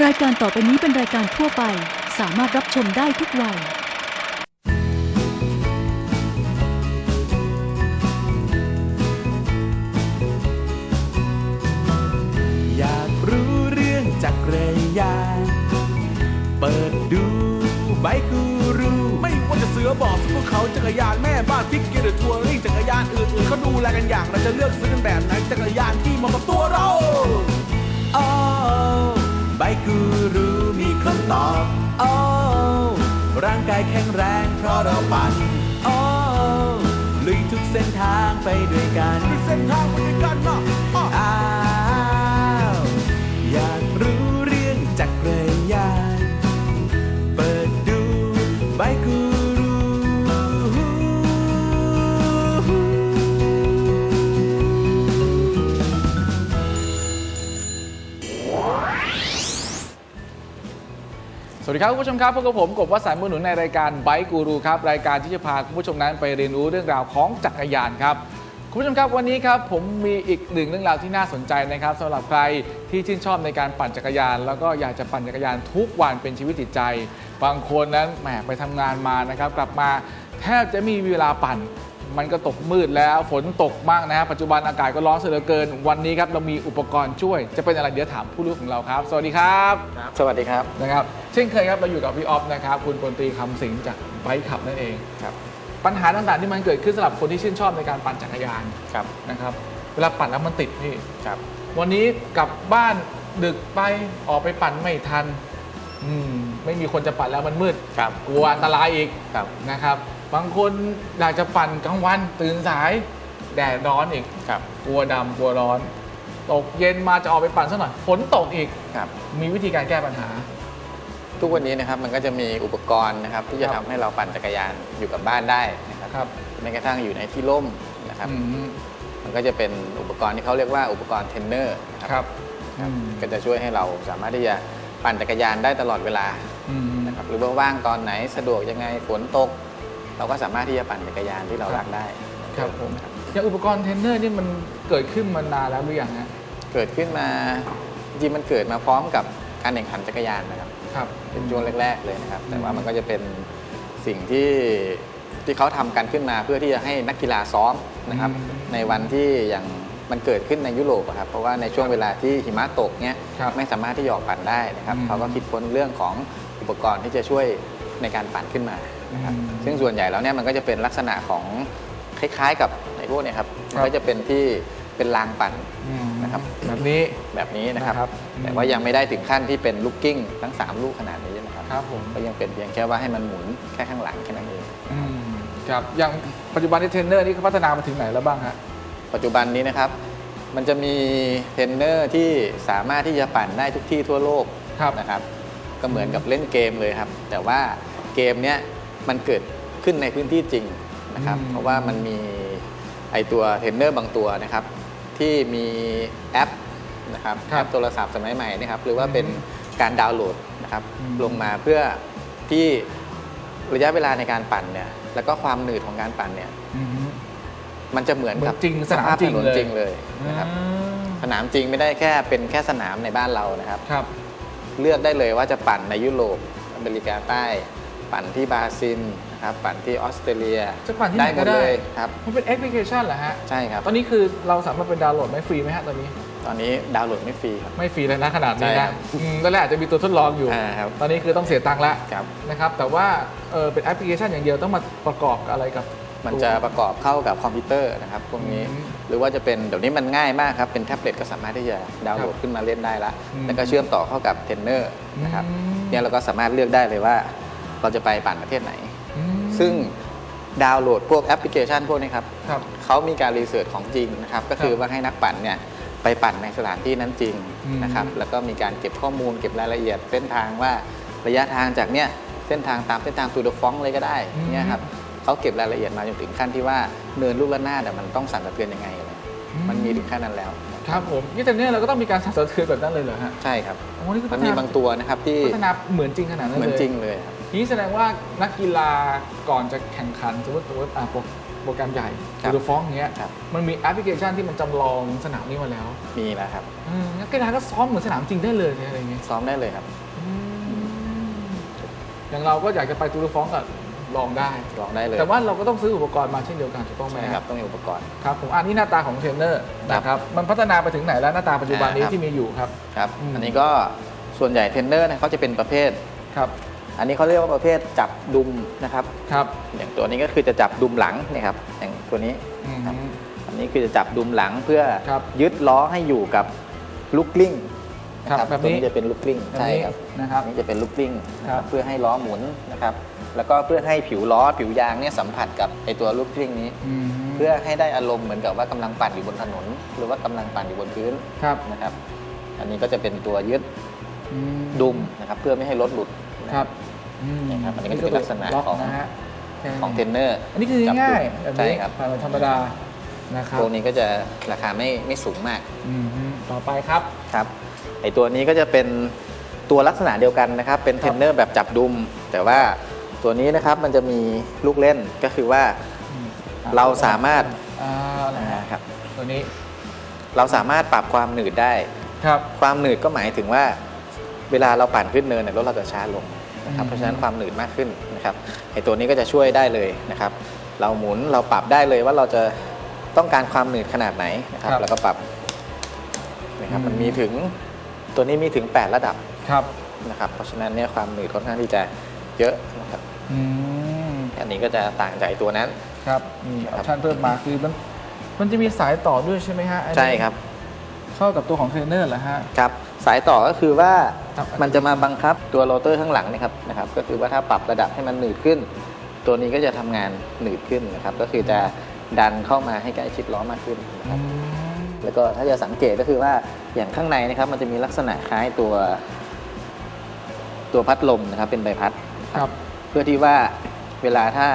รายการต่อไปนี้เป็นรายการทั่วไป สามารถรับชมได้ทุกวัย อยากรู้เรื่องจักรยาน เปิดดูไบคูรูไม่ว่าจะเสือบอกสกุเขาจักรยานแม่บ้านทิกเกอร์ทัวริงจักรยานอื่นๆเขาดูแลกันอย่างเราจะเลือกซื้อกันแบบไหนจักรยานที่เหมาะกับตัวเรา บกูรูมีคำตอบ โอ้ ร่างกายแข็งแรงเพราะเราปั่น โอ้ ลุยทุกเส้นทางไปด้วยกัน เส้นทางไปด้วยกันนะ ดีครับคุณผู้ชมครับพบกับผมกบวัน์สายมือหนุนในรายการไบค์กูรูครับรายการที่จะพาคุณผู้ชมนั้นไปเรียนรู้เรื่องราวของจักรยานครับคุณผู้ชมครับวันนี้ครับผมมีอีกหนึ่งเรื่องราวที่น่าสนใจนะครับสำหรับใครที่ชื่นชอบในการปั่นจักรยาน แล้วก็อยากจะปั่นจักรยานทุกวันเป็นชีวิตจิตใจ บางคนนั้นแหมไปทำงานมานะครับกลับมาแทบจะไมมีเวลาปั่น มันก็ตกมืดแล้วฝนตกมากนะฮะปัจจุบันอากาศก็ร้อนเสียเหลือเกิน วันนี้ครับเรามีอุปกรณ์ช่วย จะเป็นอะไรเดี๋ยวถามผู้รู้ของเราครับ สวัสดีครับสวัสดีครับนะครับเช่นเคยครับเราอยู่กับพี่ออฟนะครับคุณปนตรีคำสิงห์จากไบค์ขับนั่นเองครับปัญหาต่างๆที่มันเกิดขึ้นสำหรับคนที่ชื่นชอบในการปั่นจักรยานครับนะครับเวลาปั่นแล้วมันติดพี่ครับ วันนี้กลับบ้านดึกไปออกไปปั่นไม่ทันอืมไม่มีคนจะปั่นแล้วมันมืดครับกลัวอันตรายอีกครับนะครับ บางคนอยากจะปั่นกลางวันตื่นสายแดดร้อนอีกครับ กลัวดำกลัวร้อน ตกเย็นมาจะออกไปปั่นสักหน่อยฝนตกอีก ครับ มีวิธีการแก้ปัญหา ทุกวันนี้นะครับมันก็จะมีอุปกรณ์นะครับ ที่จะครัทำบ ให้เราปั่นจักรยานอยู่กับบ้านได้นะครับครับแม้กระทั่งอยู่ในที่ร่มนะครับ อืมมันก็จะเป็นอุปกรณ์ที่เขาเรียกว่าอุปกรณ์เทรนเนอร์นะคครัรับบอืมก็จะช่วยให้เราสามารถที่จะปั่นจักรยานได้ตลอดเวลาอืมนะครับหรือว่าว่างตอนไหนสะดวกยังไงฝนตก เราก็สามารถที่จะปั่นจักรยานที่เรารักได้ครับผมนะอย่างอุปกรณ์เทรนเนอร์นี่มันเกิดขึ้นมานานแล้วหรือยังฮะเกิดขึ้นมาจริงๆมันเกิดมาพร้อมกับการแข่งขันจักรยานนะครับครับเป็นช่วงแรก ๆ เลยนะครับ แต่ว่าอืมมันก็จะเป็นสิ่งที่ที่เขาทำกันขึ้นมาเพื่อที่จะให้นักกีฬาซ้อมนะครับ ในวันที่อย่างมันเกิดขึ้นในยุโรปอะครับเพราะว่าในช่วงเวลาที่หิมะตกเนี้ยครับไม่สามารถที่จะออกปั่นได้นะครับอืมเขาก็คิดค้นเรื่องของอุปกรณ์ที่จะช่วยในการปั่นขึ้นมา นะครับอืมซึ่งส่วนใหญ่แล้วเนี่ยมันก็จะเป็นลักษณะของคล้ายๆ กับไอ้พวกเนี่ยครับมันครัก็บจะเป็นที่เป็นรางปั่นอืมนะครับแบบนี้แบบนี้นะครับนะครับ แต่ว่ายังไม่ได้ถึงขั้นที่เป็นลูกกิ้งทั้งสามลูกขนาดนี้นะครับครับผมก็ยังเป็นเพียงแค่ว่าให้มันหมุนแค่ข้างหลังแค่นั้นเองอืมครับอย่างปัจจุบันที่เทรนเนอร์นี่เขาพัฒนามาถึงไหนแล้วบ้างฮะปัจจุบันนี้นะครับ มันจะมีเทรนเนอร์ที่สามารถที่จะปั่นได้ทุกที่ทั่วโลกครับนะครับ ก็เหมือนกับเล่นเกมเลยครับ แต่ว่าเกมเนี้ย มันเกิดขึ้นในพื้นที่จริงนะครับอืมเพราะว่ามันมีไอตัวเทรนเนอร์บางตัวนะครับ ที่มีแอปนะครับแอปโทรศัพท์สมัยใหม่นะครับหรือว่าเป็นการดาวน์โหลดนะครับอืมลงมาเพื่อที่ระยะเวลาในการปั่นเนี่ยแล้วก็ความหนืดของการปั่นเนี่ยอืมมันจะเหมือนกับเหมือนจริงสนามภพจริงถนนเลยจริงเลยนะครับอืมสนามจริงไม่ได้แค่เป็นแค่สนามในบ้านเรานะครับครับเลือกได้เลยว่าจะปั่นในยุโรปอเมริกาใต้ ปั่นที่บราซิลนะครับปั่นที่ออสเตรเลียจะปั่นที่ไหนหมก็ดได้เลยครับมันเป็นแอปพลิเคชันเหรอฮะ ใช่ครับ ตอนนี้คือเราสามารถเป็นดาวน์โหลดไหม่ฟรีไหมฮะตอนนี้ ตอนนี้ดาวน์โหลดไม่ฟรีครับ ไม่ฟรีเลยนะขนาดนี้ใช่ครันะบอืมตอนแรกอาจจะมีตัวทดลองอยู่ อ่าครับ ตอนนี้คือต้องเสียตังค์แล้วครับ นะครับ แต่ว่าเออเป็นแอปพลิเคชันอย่างเดียวต้องมาประกอบกับอะไรกับ มันจะประกอบเข้ากับคอมพิวเตอร์นะครับพวกนี้ อืมหรือว่าจะเป็นเดี๋ยวนี้มันง่ายมากครับ เป็นแท็บเล็ตก็สามารถที่จะดาวน์โหลดขึ้นมาเล่นได้ละ อืมแล้วก็เชื่อมต่อเข้ากับเทรนเนอร์นะครับอืม เนี่ยเราก็สามารถเลือกได้เลยว่า เราจะไปปั่นประเทศไหนอืมซึ่งดาวน์โหลดพวกแอปพลิเคชันพวกนี้ครับครับ เขามีการรีเสิร์ชของจริงนะครับก็คือว่าให้นักปั่นเนี่ยไปปั่นในสถานที่นั้นจริงอืม นะครับแล้วก็มีการเก็บข้อมูลเก็บรายละเอียดเส้นทางว่าระยะทางจากเนี่ยเส้นทางตามเส้นทางตูดฟองเลยก็ได้เนี่ยครับเขาเก็บรายละเอียดมาจนถึงขั้นที่ว่าเนินลูกระนาดอะมันต้องสั่นสะเทือนยังไงอะไรมันมีถึงขั้นนั้นแล้ว ครับผมนี่แต่เนี่ยเราก็ต้องมีการสั่นสะเทือนแบบนั้นเลยเหรอฮะใช่ครับ โอ้นี่คือมันพัฒมีนาบางตัวนะครับที่พัฒนาเหมือนจริงขนาดนั้นเหมืเลยอนจริงเลยครับ นี่แสดงว่านักกีฬาก่อนจะแข่งขันสมมติสมมติอะผมโปรแกรมใหญ่ครับดูฟ้องอย่างเงี้ยครับมันมีแอปพลิเคชันที่มันจำลองสนามนี้มาแล้ว มีแล้วครับอืมนักกีฬาก็ซ้อมเหมือนสนามจริงได้เลยอะไรอย่างเงี้ยซ้อมได้เลยครับอืมอย่างเราก็อยากจะไปตูร์ฟ้องก็ลองได้ลองได้เลย แต่ว่าเราก็ต้องซื้ออุปกรณ์มาเช่นเดียวกันถูกต้องไหมใช่ครับต้องมีอุปกรณ์ครับผมอันนี้หน้าตาของเทรนเนอร์นะครับมันพัฒนาไปถึงไหนแล้วหน้าตาปัจจุบันนี้อ่าครับที่มีอยู่ครับครับอืมอันนี้ก็ส่วนใหญ่เทรนเนอร์เนี่ยเขาจะเป็นประเภทครับ อันนี้เขาเรียกว่าประเภทจับดุมนะครับ ครับอย่างตัวนี้ก็คือจะจับดุมหลังเนะครับอย่างตัวนี้อืม ครับอันนี้คือจะจับดุมหลังเพื่อครับยึดล้อให้อยู่กับลูกกลิ้งนะครับแบบตัวนี้นี้จะเป็นลูกกลิ้งแบบนี้ใช่ครับ นะครับ อันนี้จะเป็นลูกกลิ้งนะคครัรับบเพื่อให้ล้อหมุนนะครับ แล้วก็เพื่อให้ผิวล้อผิวยางเนี่ยสัมผัสกับไอตัวลูกกลิ้งนี้อืมเพื่อให้ได้อารมณ์เหมือนกับว่ากำลังปั่นอยู่บนถนน หรือว่ากำลังปั่นอยู่บนพื้นครับนะครับ อันนี้ก็จะเป็นตัวยึดอืม ดุมนะครับเพื่อไม่ให้รถหลุดนะครับอืมนี่ครับอันนี้ก็จะเป็นลักษณะล็กของนะฮะของเทรนเนอร์อันนี้คือง่ายๆแบบใช่นี้ครับผ่านธรรมดานะครับตัวนี้ก็จะราคาไม่ไม่สูงมากอืมฮึต่อไปครับครับไอตัวนี้ก็จะเป็นตัวลักษณะเดียวกันนะครับ เป็นเทรนเนอร์แบบจับดุม แต่ว่าตัวนี้นะครับมันจะมีลูกเล่นก็คือว่าอืมเราสามารถอ่านะฮะนะครับตัวนี้เราสามารถปรับความหนืดได้ครับความหนืดก็หมายถึงว่า เวลาเราปั่นขึ้นเนินเนี่ยรถเราจะช้าลงนะครับอืมเพราะฉะนั้นความหนืดมากขึ้นนะครับไอตัวนี้ก็จะช่วยได้เลยนะครับ เราหมุนเราปรับได้เลยว่าเราจะต้องการความหนืดขนาดไหนนะครับแล้วก็ปรับนะครับมันมีถึงตัวนี้มีถึง 8 ระดับครับนะครับ เพราะฉะนั้นเนี่ยความหนืดค่อนข้างที่จะเยอะนะครับอืมอันนี้ก็จะต่างจากไอ้ตัวนั้น ครับมีอครัอบปชั่นเพิ่มมาคือมันมันจะมีสายต่อด้วยใช่ไหมฮะอันนี้ใช่ครับ เข้ากับตัวของเทรนเนอร์เหรอฮะ ครับ สายต่อก็คือว่าครับ มันจะมาบังคับตัวโรเตอร์ข้างหลังนะครับนะครับ ก็คือว่าถ้าปรับระดับให้มันหนืดขึ้น ตัวนี้ก็จะทำงานหนืดขึ้นนะครับ ก็คือจะดันเข้ามาให้ใกล้ชิดล้อมากขึ้นนะคอืรับมแล้วก็ถ้าจะสังเกตก็คือว่าอย่างข้างในนะครับ มันจะมีลักษณะคล้ายตัว ตัวพัดลมนะครับ เป็นใบพัดครับ เพื่อที่ว่าเวลาถ้า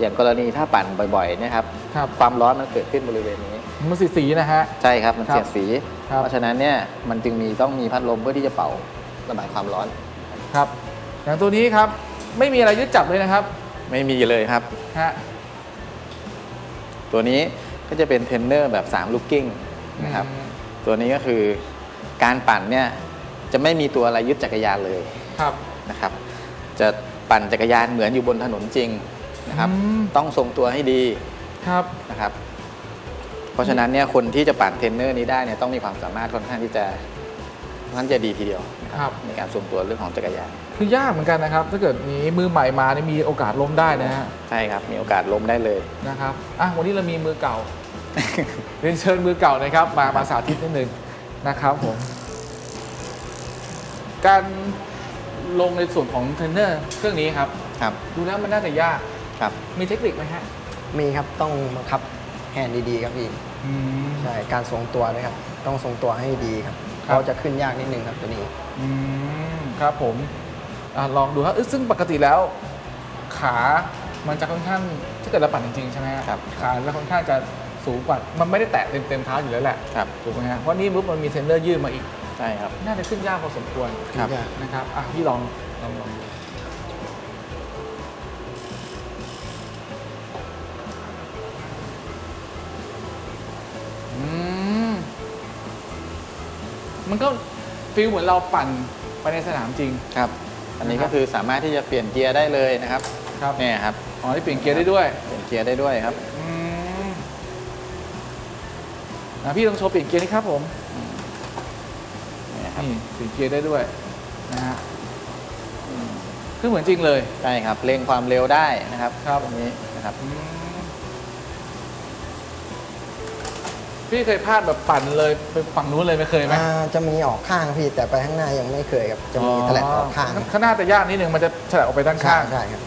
อย่างกรณีถ้าปั่นบ่อยๆเนะครับครับความร้อนมันเกิดขึ้นบริเวณนี้มันสีสีๆนะฮะใช่ครับมันครับเสียดสีครับเพราะฉะนั้นเนี่ยมันจึงมีต้องมีพัดลมเพื่อที่จะเป่า ระบายความร้อน ครับอย่างตัวนี้ครับไม่มีอะไรยึดจับเลยนะครับไม่มีเลยครับ ฮะ ตัวนี้ก็จะเป็นเทรนเนอร์แบบ3ลูกกิ้งนะครับ อืม ตัวนี้ก็คือการปั่นเนี่ยจะไม่มีตัวอะไรยึดจักรยานเลยครับ นะครับ จะปั่นจักรยานเหมือนอยู่บนถนนจริงนะครับ อืม ต้องทรงตัวให้ดีครับ นะครับ เพราะฉะนั้นเนี่ยคนที่จะปั่นเทรนเนอร์นี้ได้เนี่ยต้องมีความสามารถค่อนข้างที่จะค่อนข้างจะดีทีเดียว นะคครัรับในการทรงตัวเรื่องของจักรยานคือยากเหมือนกันนะครับ ถ้าเกิดนี้มือใหม่มาเนี่ยมีโอกาสล้มได้นะฮะใช่ครับมีโอกาสล้มได้เลยนะครับอะวันนี้เรามีมือเก่าเรียนเชิญมือเก่านะครับมามาสาธิตนิดนึงนะครับผมการลงในส่วนของเทรนเนอร์เครื่องนี้ครับครับ ดูแล้วมันน่าจะยากครับ มีเทคนิคไหมฮะมีครับต้องบังคับแฮนด์ดีๆครับพี่อืมใช่การทรงตัวด้วยครับ ต้องทรงตัวให้ดีครับ ครับ เขาจะขึ้นยากนิดนึงครับตัวนี้ อืมครับผมอะลองดูครับเอ้ยซึ่งปกติแล้ว ขามันจะค่อนข้างถ้าเกิดเราปั่นจริงๆใช่ไหมฮะครับ ขาจะค่อนข้างจะสูงกว่ามันไม่ได้แตะเต็มเต็มๆเท้าอยู่แล้วแหละครับถูกไหมฮะเพราะนี่มุกมันมีเทรนเนอร์ยืดมาอีก ใช่ครับ น่าจะขึ้นยากพอสมควรครับ นะครับอะพี่ลองลองลองดู มันก็ฟีลเหมือนเราปั่นไปในสนามจริง ครับ อันนี้นะครัก็บคือสามารถที่จะเปลี่ยนเกียร์ได้เลยนะครับครับ เนี่ยครับอ๋อที่เปลี่ยนเกียร์ได้ด้วยเปลี่ยนเกียร์ได้ด้วยครับอืมอะพี่ลองโชว์เปลี่ยนเกียร์นี่ครับผมเนี่ยครับนี่เปลี่ยนเกียร์ได้ด้วยนะฮะคือเหมือนจริงเลย ใช่ครับเร่งความเร็วได้นะครับครับ ตรงนี้นะครับ อืม พี่เคยพลาดแบบปั่นเลยไปฝั่งนู้นเลยไม่เคยไหมอ่าจะมีออกข้างพี่แต่ไปข้างหน้ายังไม่เคยครับจะมีแถลงออกข้างข้างหน้าแต่ยากนิดนึงมันจะแฉลบออกไปด้านใช่ข้างใช่ครับ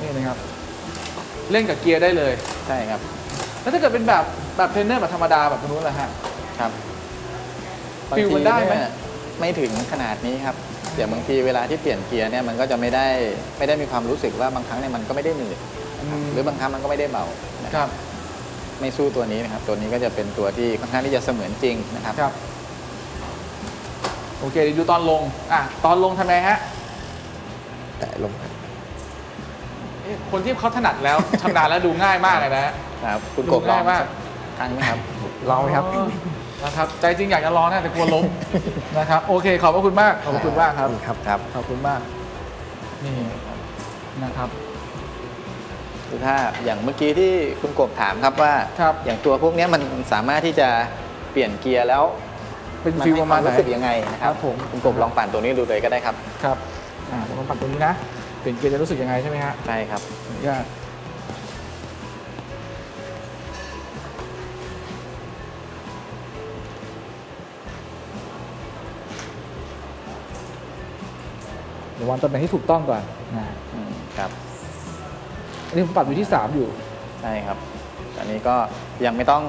นี่นะครับ เล่นกับเกียร์ได้เลยใช่ครับ แล้วถ้าเกิดเป็นแบบแบบเทรนเนอร์แบบธรรมดาแบบนู้นล่ะฮะครับฟิลมันได้ไหมบางทีเนี่ยไม่ถึงขนาดนี้ครับ อย่างบางทีเวลาที่เปลี่ยนเกียร์เนี่ยมันก็จะไม่ได้ไม่ได้มีความรู้สึกว่าบางครั้งเนี่ยมันก็ไม่ได้หนืดนะครับอืมหรือบางครั้งมันก็ไม่ได้เบานะคครับ รับ ไม่สู้ตัวนี้นะครับ ตัวนี้ก็จะเป็นตัวที่ค่อนข้างที่จะเสมือนจริงนะครับ ครับ โอเคเดี๋ยวดูตอนลง อะ ตอนลงทำไงฮะแต่ลมครับเอ๊ะคนที่เขาถนัดแล้ว ชำนาญแล้วดูง่ายมากเลยนะฮะครับ คุณดูกบลองง่ายมาก สัครั้งไหมครับ ลองไหมครับ อ๋อ นะครับใจจริงอยากจะลองนะแต่กลัวล้ม นะครับโอเคขอบพระคุณมากขอบพระคุณมากครับครับครับ ขอบคุณมาก นี่นะครับ คือถ้าอย่างเมื่อกี้ที่คุณกบถามครับว่า ครับอย่างตัวพวกเนี้ยมันสามารถที่จะเปลี่ยนเกียร์แล้วเป็นมันฟิลให้ประคมาณวามไหน รู้สึกยังไงนะคครัรับบผมคุณกบลองปั่นตัวนี้ดูเลยก็ได้ครับครับอ่าผมลองปัดตรงนี้นะเปลี่ยนเกียร์จะรู้สึกยังไงใช่ไหมฮะใช่ครับขออนุญาต ดี๋ยววางตำแหน่งที่ถูกต้องก่อนนะอืมครับอันนี้ผมปัดอยู่ที่ 3 อยู่ ใช่ครับ อันนี้ก็ยังไม่ต้อง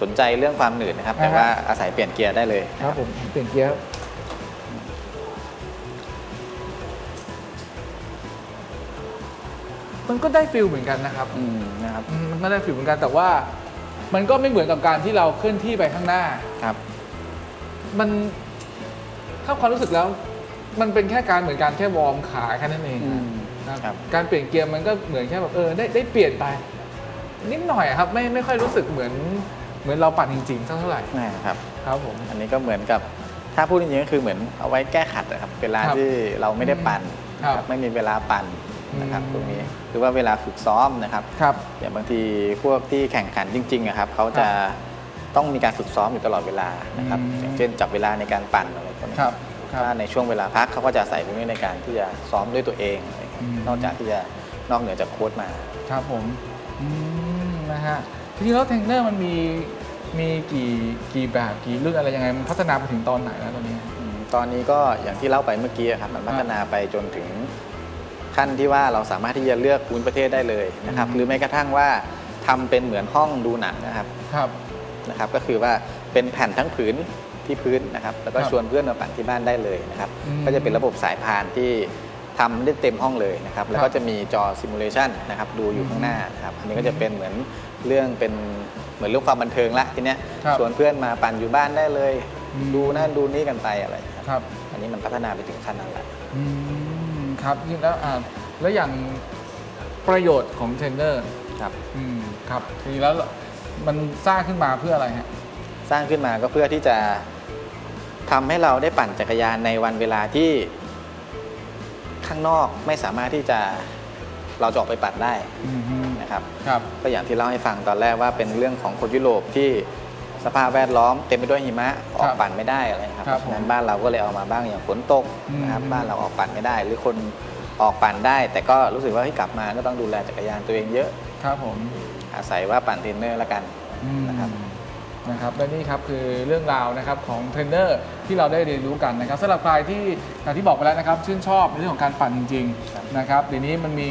สนใจเรื่องความหนืดนะครับ แต่อ่าฮะ ว่าอาศัยเปลี่ยนเกียร์ได้เลยครับผมผมเปลี่ยนเกียร์ครับมันก็ได้ฟิลเหมือนกันนะครับ อืมนะครับ อืมมันก็ได้ฟิลเหมือนกันแต่ว่า มันก็ไม่เหมือนกับการที่เราเคลื่อนที่ไปข้างหน้า ครับ มันถ้าความรู้สึกแล้ว มันเป็นแค่การเหมือนการแค่วอร์มขาแค่นั้นเองอืมนะครับ การเปลี่ยนเกียร์มันก็เหมือนแค่แบบเออได้ได้เปลี่ยนไป นิดหน่อยอะครับไม่ไม่ค่อยรู้สึกเหมือนเหมือนเราปั่นจริงๆเท่าไหร่นะครับ ครับผม อันนี้ก็เหมือนกับถ้าพูดจริงๆก็คือเหมือนเอาไว้แก้ขัดนะครับเวลาครับที่เราไม่ได้ปั่นครับ นะครับไม่มีเวลาปั่นนะครับอืมตรงนี้หรือว่าเวลาฝึกซ้อมนะครับครับ อย่างบางทีพวกที่แข่งขันจริงๆอะครับเขาจะต้องมีการฝึกซ้อมอยู่ตลอดเวลานะครับอืม อย่างเช่นจับเวลาในการปั่นอะไรพวกนี้ครับครับ ถ้าในช่วงเวลาพักเขาก็จะใส่พวกนี้ในการที่จะซ้อมด้วยตัวเองอะไรอย่างเงี้ยอืม นอกจากที่จะนอกเหนือจากโค้ชมา ครับผมอืมนะฮะทีนี้แล้วเทรนเนอร์มันมีมีกี่กี่แบบกี่รุ่นอะไรยังไงมันพัฒนาไปถึงตอนไหนแล้วตอนนี้ อืมตอนนี้ก็อย่างที่เล่าไปเมื่อกี้อะครับมันพัฒนาไปจนถึงขั้นที่ว่าเราสามารถที่จะเลือกภูมิประเทศได้เลยนะครับ อืม หรือแม้กระทั่งว่าทำเป็นเหมือนห้องดูหนังนะครับครับนะครับ ก็คือว่าเป็นแผ่นทั้งผืน ที่พื้นนะครับแล้วก็ครับชวนเพื่อนมาปั่นที่บ้านได้เลยนะครับอืมก็จะเป็นระบบสายพานที่ทำได้เต็มห้องเลยนะครับแล้วครัก็บจะมีจอซิมูเลชันนะครับดูอยู่ข้างหน้านะครับอันนี้ก็จะเป็นเหมือนเรื่องเป็นเหมือนเรื่องความบันเทิงละทีเนี้ยครับชวนเพื่อนมาปั่นอยู่บ้านได้เลย อืม ดูนั่นดูนี่กันไปอะไรอย่างเงี้ยครับอันนี้มันพัฒนาไปถึงขั้นนั้นแหละอืมครับจริงแล้วอ่าแล้วอย่างประโยชน์ของเทรนเนอร์ ครับ อืมครับทีนี้แล้วมันสร้างขึ้นมาเพื่ออะไรฮะ สร้างขึ้นมาก็เพื่อที่จะ ทำให้เราได้ปั่นจักรยานในวันเวลาที่ข้างนอกไม่สามารถที่จะเราจะออกไปปั่นได้อืมฮึนะครับครับก็อย่างที่เล่าให้ฟังตอนแรกว่าเป็นเรื่องของคนยุโรปที่สภาพแวดล้อมเต็มไปด้วยหิมะออกปั่นไม่ได้อะไรครับครับเพราะฉะนั้นบ้านเราก็เลยเอามาบ้างอย่างฝนตกนะครับอืมบ้านเราออกปั่นไม่ได้ หรือคนออกปั่นได้ แต่ก็รู้สึกว่าเฮ้ยกลับมาก็ต้องดูแลจักรยานตัวเองเยอะ ครับผมอาศัยว่าปั่นเทรนเนอร์ละกันอืมนะครับ นะครับและนี่ครับคือเรื่องราวนะครับของเทรนเนอร์ที่เราได้เรียนรู้กันนะครับสำหรับใครที่อย่างที่บอกไปแล้วนะครับชื่นชอบในเรื่องของการปั่นจริงๆนะครับเดี๋ยวนี้มันมี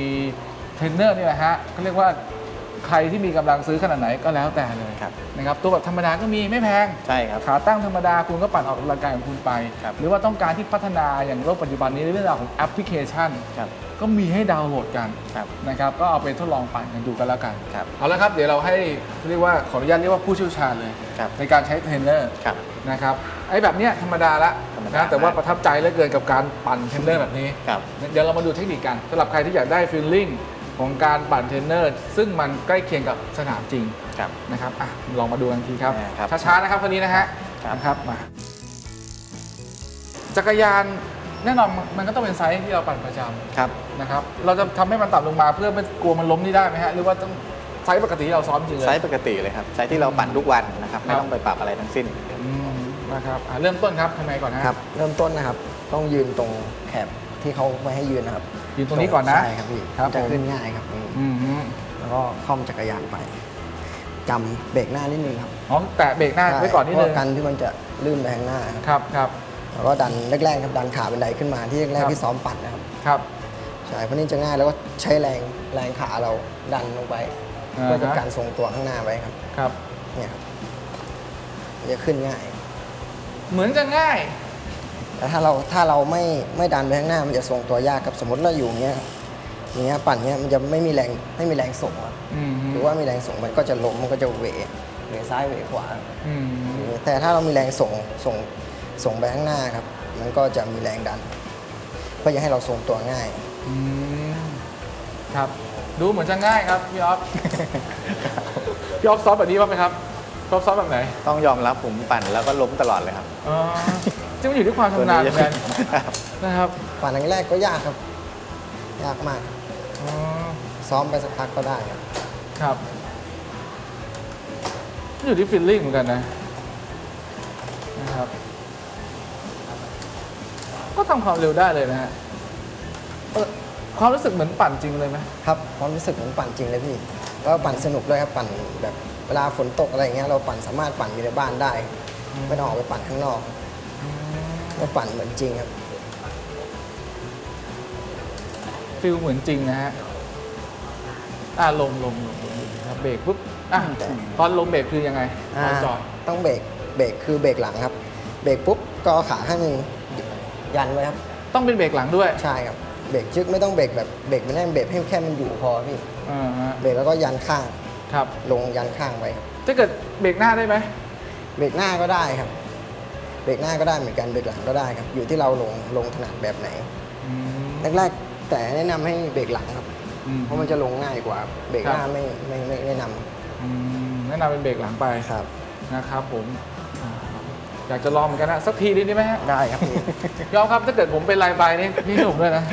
เทรนเนอร์นี่แหละฮะเขาเรียกว่า ใครที่มีกำลังซื้อขนาดไหนก็แล้วแต่เลยครับ นะครับตัวแบบธรรมดาก็มีไม่แพง ใช่ครับ ขาตั้งธรรมดาคุณก็ปั่นออกกำลังกายของคุณไป ครับ หรือว่าต้องการที่พัฒนาอย่างโลกปัจจุบันนี้ในเรื่องราวของแอปพลิเคชัน ครับก็มีให้ดาวน์โหลดกันครับ นะครับก็เอาไปทดลองปั่นกันดูกันแล้วกันครับ เอาละครับเดี๋ยวเราให้เรียกว่าขออนุญาตเรียกว่าผู้เชี่ยวชาญเลย ครับ ในการใช้เทรนเนอร์ครับ นะครับไอ้แบบเนี้ยธรรมดาละธรรมดานะแต่ว่ามากประทับใจเหลือเกินกับการปั่นเทรนเนอร์แบบนี้ ครับ เดี๋ยวเรามาดูเทคนิคกันสำหรับใครที่อยากได้ฟีลลิ่ง ของการปั่นเทรนเนอร์ ซึ่งมันใกล้เคียงกับสนามจริงครับ นะครับอะลองมาดูกันทีครับอ่าครับช้าๆนะครับคนนี้นะฮะครับ นะครับมาจักรยานแน่นอนมันก็ต้องเป็นไซส์ที่เราปั่นประจำครับ นะครับ เราจะทำให้มันต่ำลงมาเพื่อไม่กลัวมันล้มนี่ได้ไหมฮะหรือว่าต้องไซส์ปกติที่เราซ้อมจริงเลย ไซส์ปกติเลยครับ ไซส์ที่เราปั่นทุกวันนะครับ ไม่ครับต้องไปปรับอะไรทั้งสิ้น อืมนะครับอะเริ่มต้นครับทำไมก่อนฮะครับ เริ่มต้นนะครับ ต้องยืนตรงแคบที่เขาไม่ให้ยืนนะครับ ยืนตรงนี้ก่อนนะใช่ครับพี่ครับจะผม ขึ้นง่ายครับตรงนี้อืมฮึแล้วก็คล่อมจักรยานไปจำเบรกหน้านิดนึงครับอ๋อแตะเบรกหน้าไว้ก่อนนิดนึงเพราะกันที่มันจะลื่นไปข้างหน้าครับครับครับ แล้วก็ดันแรกๆครับดันขาเป็นไดขึ้นมาที่แรคกรับๆที่ซ้อมปัดนะครับครับ ใช่เพราะนี่จะง่ายแล้วก็ใช้แรงแรงขาเราดันลงไปอ่าฮะ เพื่อเป็นการทรงตัวข้างหน้าไว้ครับครับ เนี่ยครับมันจะขึ้นง่าย เหมือนจะง่าย แต่ถ้าเราถ้าเราไม่ไม่ดันไปข้างหน้ามันจะทรงตัวยากครับสมมติเราอยู่อย่างเงี้ยครับอย่างเงี้ยปั่นเงี้ยมันจะไม่มีแรงไม่มีแรงส่งครับอืมฮึหรือว่ามีแรงส่งมันก็จะล้มมันก็จะเหวเหวซ้ายเหวขวา อืมแต่ถ้าเรามีแรงส่งส่งส่งไปข้างหน้าครับ มันก็จะมีแรงดัน เพื่อจะให้เราทรงตัวง่าย อืมครับ ดูเหมือนจะง่ายครับพี่ออฟ พี่ออฟซ้อมแบบนี้บ้างไหมครับพี่ออฟซ้อมแบบไหนต้องยอมรับผมปั่นแล้วก็ล้มตลอดเลยครับ อ๋อ ซึ่งมันอยู่ที่ความชำนาญเหมือนกันครับนะครับปั่นครั้งแรกก็ยากครับ ยากมาก อ๋อซ้อมไปสักพักก็ได้ครับ ครับมันอยู่ที่ฟีลลิ่งเหมือนกันนะนะครับ ก็ทำความเร็วได้เลยนะฮะเออความรู้สึกเหมือนปั่นจริงเลยไหมครับความรู้สึกเหมือนปั่นจริงเลยพี่แล้วปั่นสนุกด้วยครับปั่นแบบเวลาฝนตกอะไรอย่างเงี้ยเราปั่นสามารถปั่นอยู่ในบ้านได้ ไม่ต้องออกไปปั่นข้างนอก ก็ปั่นเหมือนจริงครับ ฟิลเหมือนจริงนะฮะอ่าลงลงลงลงครับเบรกปุ๊บอะตอนลงเบรกคือยังไงตอนจอดต้องเบรกเบรกคือเบรกหลังครับ เบรกปุ๊บก็เอาขาข้างหนึงยันไว้ครับ ต้องเป็นเบรกหลังด้วยใช่ครับ เบรกจึ๊กไม่ต้องเบรกแบบเบรกไม่ได้เบรกให้แค่มันอยู่พอพี่ อ่าฮะเบรกแล้วก็ยันข้าง ครับ ลงยันข้างไว้ครับ ถ้าเกิดเบรกหน้าได้ไหมเบรกหน้าก็ได้ครับ เบรกหน้าก็ได้เหมือนกันเบรกหลังก็ได้ครับ อยู่ที่เราลงลงถนัดแบบไหนอืมแรกๆแต่แนะนำให้เบรกหลังครับอืมเพราะมันจะลงง่ายกว่าเบรกหน้าครับไม่ไม่ไม่ไม่แนะนอืมแนะนำเป็นเบรกหลังไปำครับ นะครับผมอ่าอยากจะลองเหมือนกันนะสักทีได้ไหมฮะได้ครับพี่ ยอมครับถ้าเกิดผมเป็นลายใบนี่พี่ให้ผมด้วยนะ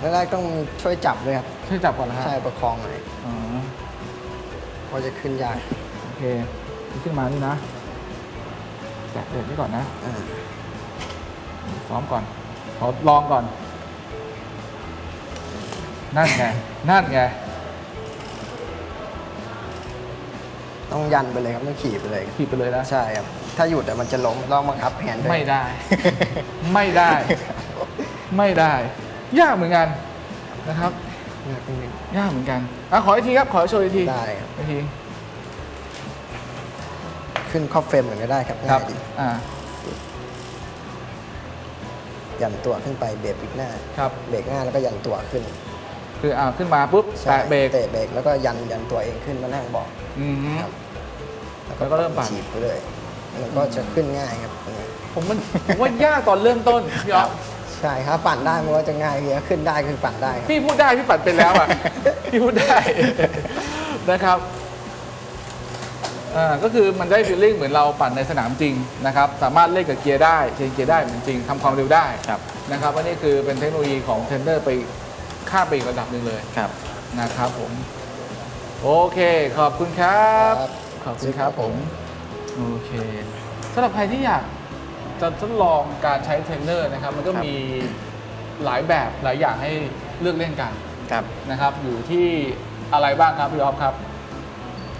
แรกๆต้องช่วยจับด้วยครับช่วยจับก่อนนะฮะใช่ประคองหน่อยอ๋อเพราะจะขึ้นยากโอเคขึ้นมานี่นะ แตะเบรกไว้ก่อนนะอ่าซ้อมก่อน ขอลองก่อน นั่นไง นั่นไง ต้องยันไปเลยครับ ต้องขี่ไปเลยผิดไปเลยนะ ใช่ครับ ถ้าหยุดแต่มันจะล้มต้องบังคับแฮนด์ด้วยไม่ได้ ไม่ได้ ไม่ได้ ยากเหมือนกันนะครับ ยากนิดนึงยากเหมือนกันอะขออีกทีครับ ขอโชว์อีกทีได้ครับ อีกที ขึ้นครอบเฟรมเหมือนก็ได้ครับครัง่าบยดีอ่ายันตัวขึ้นไปเบรกปิกหน้า ครับ เบรกหน้าแล้วก็ยันตัวขึ้นคืออ่าขึ้นมาปุ๊บใช่แตะเบรกเตะเบรกแล้วก็ยันยันตัวเองขึ้นมานั่งเบอกอืม ครับ แล้วก็เริ่มปั่น ฉีดไปเลยมันก็จะขึ้นง่ายครับตรงนี้ผมมันผมว่ายากตอนเริ่มต้นพี่อ๊อฟใช่ครับปั่นได้มันก็จะง่ายพี่ขึ้นได้คือปั่นได้ครับ พี่พูดได้พี่ปัดเป็นแล้วอะ พี่พูดได้ นะครับ อ่าก็คือมันได้ฟีลลิ่งเหมือนเราปั่นในสนามจริงนะครับสามารถเล่นกับเกียร์ได้เชนเกียร์ได้เหมือนจริงทำความเร็วได้ครับนะครับว่านี่คือเป็นเทคโนโลยีของเทรนเนอร์ไปข้ามไปอีกระดับหนึ่งเลยครับ นะครับผม โอเค ขอบคุณครับขอบคุณครับผม โอเคสำหรับใครที่อยากจะทดลองการใช้เทรนเนอร์นะครับ มันก็ครับ มีหลายแบบหลายอย่างให้เลือกเล่นกันครับ นะครับ อยู่ที่อะไรบ้างครับพี่ออฟครับ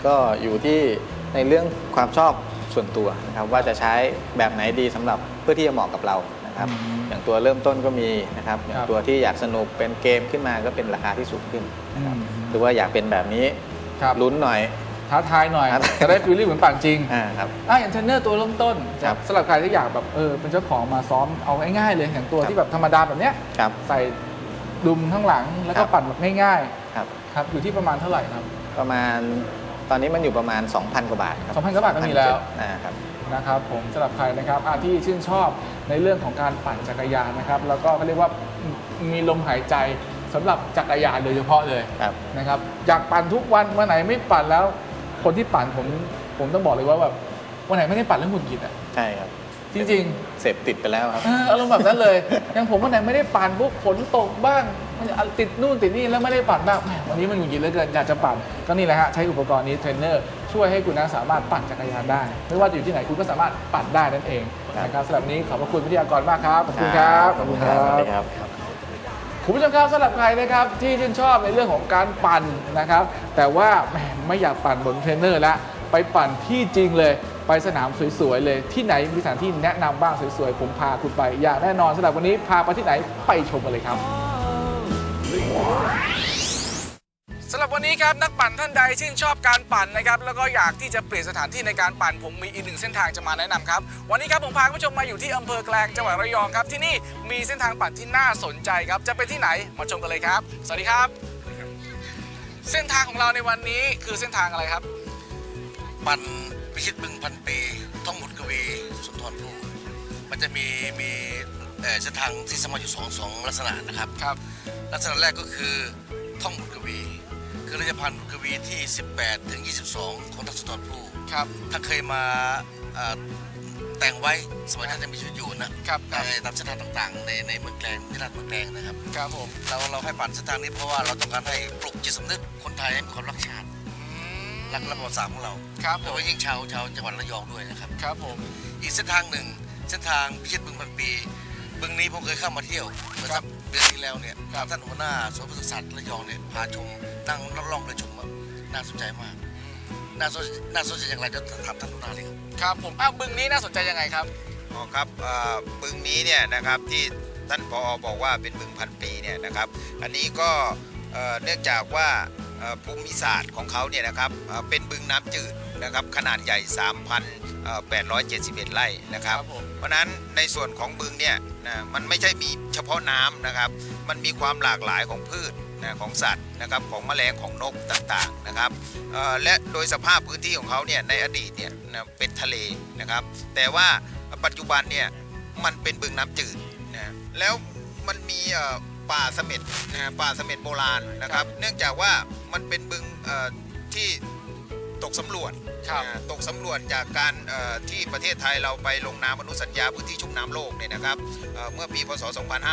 ก็อยู่ที่ ในเรื่องความชอบส่วนตัวนะครับว่าจะใช้แบบไหนดีสำหรับเพื่อที่จะเหมาะกับเรานะครับอืมอย่างตัวเริ่มต้นก็มีนะครับอย่าคงรับตัวที่อยากสนุกเป็นเกมขึ้นมาก็เป็นราคาที่สูงขึ้นนะครับอืมหรือว่าอยากเป็นแบบนี้ครับลุ้นหน่อยท้าทายหน่อยครับจะได้ฟีลลิ่งเหมือนปั่นจริงอ่าครับอะอย่างเทรนเนอร์ตัวเริ่มต้นครับสำหรับใครที่อยากแบบเออเป็นเจ้าของมาซ้อมเอาง่ายๆเลยอย่างตัวครับที่แบบธรรมดาแบบเนี้ยครับใส่ดุมข้างหลังแล้วก็ครับปั่นแบบง่ายครับๆครับอยู่ที่ประมาณเท่าไหร่ครับ ประมาณ ตอนนี้มันอยู่ประมาณ 2,000 กว่าบาทครับ2,000กว่าบาทก็มีแล้วอ่าครับ นะครับผมสำหรับใครนะครับอะที่ชื่นชอบในเรื่องของการปั่นจักรยานนะครับ แล้วก็เขาเรียกว่ามีลมหายใจสำหรับจักรยานโดยเฉพาะเลยครับ นะครับอยากปั่นทุกวันวันไหนไม่ปั่นแล้ว คนที่ปั่นผมผมต้องบอกเลยว่าแบบวันไหนไม่ได้ปั่นแล้วหงุดหงิดอะใช่ครับ จริงเสพติดไปแล้วครับๆเอออารมณ์แบบนั้นเลย อย่างผมวันไหนไม่ได้ปั่นปุ๊บฝนตกบ้างมัน ติดนู่นติดนี่แล้วไม่ได้ปั่นบ้างแหมวันนี้มันหงุดหงิดเหลือเกินอยากจะปั่นก็นี่แหละฮะใช้อุปกรณ์นี้เทรนเนอร์ช่วยให้คุณนะสามารถปั่นจักรยานได้ ไม่ว่าจะอยู่ที่ไหนคุณก็สามารถปั่นได้นั่นเองครับนะครับสำหรับวันนี้ขอบพระคุณวิทยากรมากครับขอบคุณครับขอบคุณครับสวัสดีครับคุณผู้ชมครับสำหรับใครนะครับที่ชื่นชอบในเรื่องของการปั่นนะครับ แต่ว่าแหมไม่อยากปั่นบนเทรนเนอร์แล้วไปปั่นที่จริงเลย ไปสนามสวยๆเลย ที่ไหนมีสถานที่แนะนำบ้างสวยๆผมพาคุณไป อย่างแน่นอนสำหรับวันนี้พาไปที่ไหนไปชมกันเลยครับ สำหรับวันนี้ครับนักปั่นท่านใดชื่นชอบการปั่นนะครับแล้วก็อยากที่จะเปลี่ยนสถานที่ในการปั่น ผมมีอีกหนึ่งเส้นทางจะมาแนะนำครับ วันนี้ครับผมพาคุณผู้ชมมาอยู่ที่อำเภอแกลงจังหวัดระยองครับ ที่นี่มีเส้นทางปั่นที่น่าสนใจครับจะเป็นที่ไหนมาชมกันเลยครับ สวัสดีครับ เส้นทางของเราในวันนี้คือเส้นทางอะไรครับ ปันพิชิตบึงพันปีท่องหมดกวีสุนทรภู่มันจะมีมีไออ่อเส้นทางที่สามารถอยู่สองสองลักษณะนะครับ ครับ ลักษณะแรกก็คือท่องบทกวี คือระยะพันธ์บทกวีที่ 18 ถึง 22 ของทักษะตอนผู้ครับ ท่านเคยมาเอ่อแต่งไว้สมัยท่านยังมีชีวิตอยู่นะครับครับ เอ่อตามเส้นทางต่างๆ ในในเมืองแกลงที่รัฐเมืองแกลงนะครับ ครับผมเราเราให้ปั่นเส้นทางนี้เพราะว่าเราต้องการให้ปลุกจิตสำนึกคนไทยให้มีความรักชาติรักและประวัติศาสตร์ของเราครับผโดยมเฉพาะยิ่งชาวชาวจังหวัดระยองด้วยนะครับ ครับผม อีกเส้นทางหนึ่งเส้นทางพิชิตบึงพันปี บึงนี้ผมเคยเข้ามาเที่ยวเมื่อสักเดือนที่แล้วเนี่ยครับท่านหัวหน้าสวนปศุสัตว์ระยองเนี่ยพาชมนั่งนั่งล่องเรือชมอะน่าสนใจมาก น่าสนน่าสนใจอย่างไรเดี๋ยวถามท่านหัวหน้าเลยครับครับผมอ้าวบึงนี้น่าสนใจยังไงครับอ๋อครับเอ่อบึงนี้เนี่ยนะครับที่ท่านพอบอกว่าเป็นบึงพันปีเนี่ยนะครับอันนี้ก็เอ่อเนื่องจากว่าเอ่อภูมิศาสตร์ของเขาเนี่ยนะครับเอ่อเป็นบึงน้ำจืดนะครับขนาดใหญ่ 3,871 ไร่นะครับครับผมเพราะฉะนั้นในส่วนของบึงเนี่ยนะมันไม่ใช่มีเฉพาะน้ำนะครับ มันมีความหลากหลายของพืชนะของสัตว์นะครับของแมลงของนกต่างๆนะครับเอ่อและโดยสภาพพื้นที่ของเขาเนี่ยในอดีตเนี่ยนะเป็นทะเลนะครับ แต่ว่าปัจจุบันเนี่ยมันเป็นบึงน้ำจืดนะแล้วมันมีเอ่อป่าเสม็ดนะป่าเสม็ดโบราณนะครับ เนื่องจากว่ามันเป็นบึงเอ่อที่ ตกสำรวจครับนะตกสำรวจจากการเอ่อที่ประเทศไทยเราไปลงนามอนุสัญญาพื้นที่ชุ่มน้ำโลกเนี่ยนะครับเอ่อเมื่อปีพศ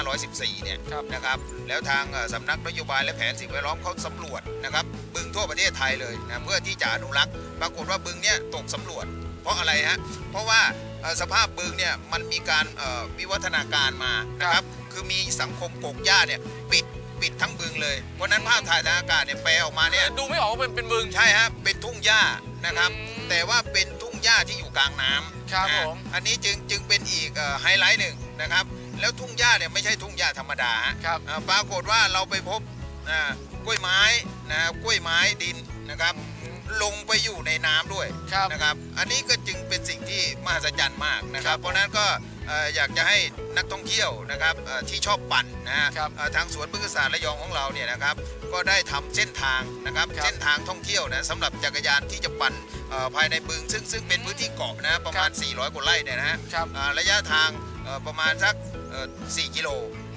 2514 เนี่ยครับ นะครับ แล้วทางเอ่อสำนักนโยบายและแผนสิ่งแวดล้อมเขาสำรวจนะครับบึงทั่วประเทศไทยเลยนะเพื่อที่จะอนุรักษ์ปรากฏว่าบึงเนี่ยตกสำรวจ เพราะอะไรฮะเพราะว่าเอ่อสภาพบึงเนี่ยมันมีการเอ่อวิวัฒนาการมานะครับคือมีสังคมกกหญ้าเนี่ยปิด ปิดทั้งบึงเลย เพราะฉะนั้นภาพถ่ายทางอากาศเนี่ยแปลออกมาเนี่ยดูไม่ออกว่าเป็นเป็นบึง ใช่ฮะเป็นทุ่งหญ้านะครับ อืมแต่ว่าเป็นทุ่งหญ้าที่อยู่กลางน้ำครับนะผม อันนี้จึงจึงเป็นอีกเอ่อไฮไลท์หนึ่งนะครับ แล้วทุ่งหญ้าเนี่ยไม่ใช่ทุ่งหญ้าธรรมดาฮะ ครับ อ่าปรากฏว่าเราไปพบอ่ากล้วยไม้นะครับกล้วยไม้ดินนะครับ ลงไปอยู่ในน้ำด้วยครับนะครับ อันนี้ก็จึงเป็นสิ่งที่มหัศจรรย์มากนะคครัรับบเพราะฉะนั้นก็เอ่ออยากจะให้นักท่องเที่ยวนะครับเอ่อที่ชอบปั่นนะฮะครับเอ่อทางสวนพฤกษศาสตร์ระยองของเราเนี่ยนะครับก็ได้ทำเส้นทางนะครับครับเส้นทางท่องเที่ยวนะสำหรับจักรยานที่จะปั่นเอ่อภายในบึง ซึ่งซึ่งเป็นพื้นที่เกาะนะประมาณ 400กว่าไร่เนี่ยนะฮะครับอ่าระยะทางเอ่อประมาณสักเอ่อ4กิโล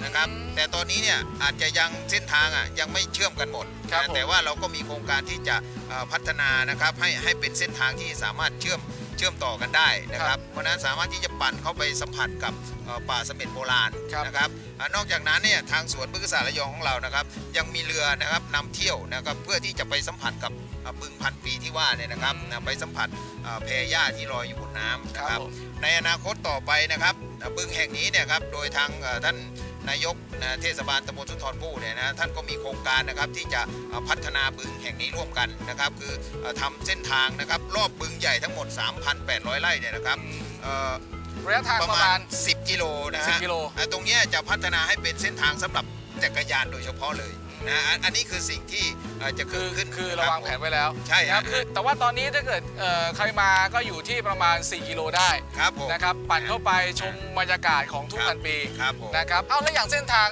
นะครับแต่ตอนนี้เนี่ยอาจจะยังเส้นทางอะยังไม่เชื่อมกันหมดครับนะผมแต่ว่าเราก็มีโครงการที่จะเอ่อพัฒนานะครับให้ให้เป็นเส้นทางที่สามารถเชื่อม เชื่อมต่อกันได้นะครับเพราะฉะนั้นสามารถที่จะปั่นเข้าไปสัมผัสกับเอ่อป่าเสม็ดโบราณครับนะครับอานอกจากนั้นเนี่ยทางสวนพฤกษศาสตร์ระยองของเรานะครับ ยังมีเรือนะครับนำเที่ยวนะครับเพื่อที่จะไปสัมผัสกับเอ่อบึงพันปีที่ว่าเนี่ยนะครับนะไปสัมผัสเอ่อแพหญ้าที่ลอยอยู่บนน้ำนะคครัรับบผมในอนาคตต่อไปนะครับเอ่อบึงแห่งนี้เนี่ยครับโดยทางเอ่อท่าน นายกนะเทศบาลตำบลสุนทรภู่เนี่ยนะท่านก็มีโครงการนะครับที่จะเอ่อพัฒนาบึงแห่งนี้ร่วมกันนะครับ คือเอ่อทำเส้นทางนะครับรอบบึงใหญ่ทั้งหมด 3,800 ไร่เนี่ยนะครับเอ่อระยะทางปประระมามาณณ10 กิโลนะฮะ10กิโลอะตรงเนี้ยจะพัฒนาให้เป็นเส้นทางสำหรับจักรยานโดยเฉพาะเลย นะอันอันนี้คือสิ่งที่เอ่อจะคืเกิอดขึ้นคือนะเราบวางแผนไว้แล้วใช่ฮะนะครับคือแต่ว่าตอนนี้ถ้าเกิดเอ่อใครมาก็อยู่ที่ประมาณ 4 กิโลได้ครับผม นะครับปั่นเข้าไปชมบรรยากาศของทุ่งครับ พันปีครับผมนะครับเอาแล้วอย่างเส้นทาง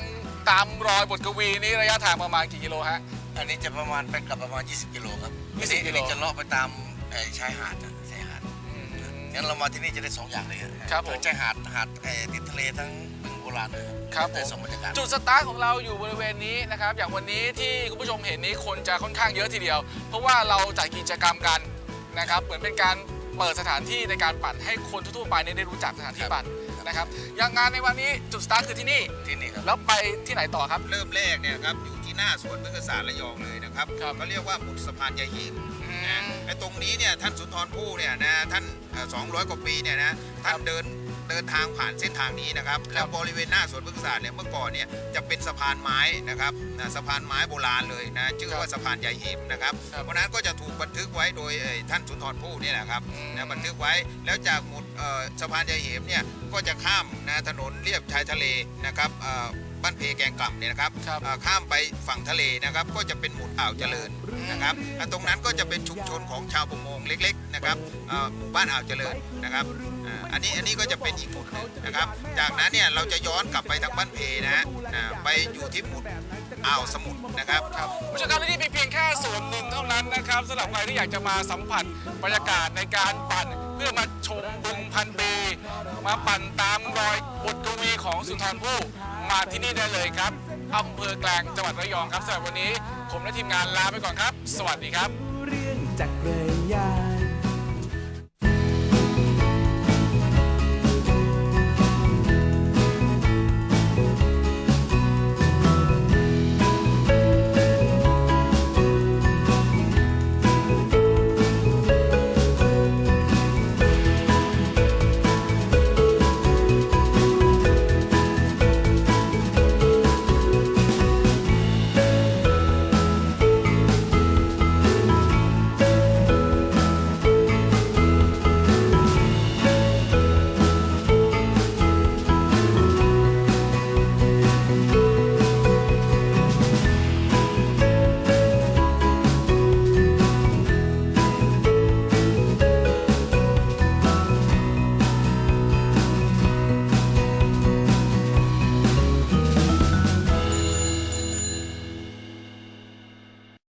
ตามรอยบทกวีนี้ระยะทางประมาณกี่กิโลฮะ อันนี้จะประมาณไปกลับประมาณ 20 กิโลครับ20กิโล อันนี้จะเลาะไปตามเอ่อชายหาดอะชายหาดงั้นเรามาที่นี่จะได้สองอย่างเลยอะครับผมชายหาดหาดเอ่อติดทะเลทั้งบึง โบราณเลยครับผได้มสองบรรยากาศจุดสตาร์ทของเราอยู่บริเวณนี้นะครับ อย่างวันนี้ที่คุณผู้ชมเห็นนี้คนจะค่อนข้างเยอะทีเดียว เพราะว่าเราจัดกิจกรรมกันนะครับ เหมือนเป็นการเปิดสถานที่ในการปั่นให้คนทั่วๆไปเนี่ยได้รู้จักสถานที่ปั่นนะครับ อย่างงานในวันนี้จุดสตาร์ทคือที่นี่ที่นี่ครับแล้วไปที่ไหนต่อครับ เริ่มแรกเนี่ยครับอยู่ที่หน้าสวนพฤกษศาสตร์ระยองเลยนะครับครับเขาเรียกว่าหมุดสะพานยายหิมอืนะมไอ้ตรงนี้เนี่ยท่านสุนทรภู่เนี่ยนะท่านสองร้อยกว่าปีเนี่ยนะท่านเดิน เดินทางผ่านเส้นทางนี้นะครับแล้วบริเวณหน้าสวนพฤกษศาสตร์เนี่ยเมื่อก่อนเนี่ยจะเป็นสะพานไม้นะครับนะสะพานไม้โบราณเลยนะชื่อว่าสะพานยายหิมนะครับครับเพราะฉะนั้นก็จะถูกบันทึกไว้โดยเอ่อท่านสุนทรภู่เนี่ยแหละครับอืม นะบันทึกไว้แล้วจากหมุดเอ่อสะพานยายหิมเนี่ยก็จะข้ามนะถนนเลียบชายทะเลนะครับเอ่อบ้านเพแกงกล่ำเนี่ยนะครับ ครับเอ่อข้ามไปฝั่งทะเลนะครับก็จะเป็นหมุดอ่าวเจริญนะครับอะตรงนั้นก็จะเป็นชุมชนของชาวประมงเล็กๆนะครับเอ่อหมู่บ้านอ่าวเจริญนะครับ อันนี้อันนี้ก็จะเป็นอีกหมุดหนึ่งนะครับ จากนั้นเนี่ยเราจะย้อนกลับไปทางบ้านเพนะฮะอ่าไปอยู่ที่หมุดอ่าวสมุทรนะครับผู้ชมครับและนี่เป็นเพียงแค่ส่วนหนึ่งเท่านั้นนะครับสำหรับใครที่อยากจะมาสัมผัสบรรยากาศในการปั่น เพื่อมาชมบึงพันปี มาปั่นตามรอยบทกวีของสุนทรภู่มาที่นี่ได้เลยครับอำเภอแกลงจังหวัดระยองครับสำหรับวันนี้ ผมและทีมงานลาไปก่อนครับ สวัสดีครับ เรื่องจักรย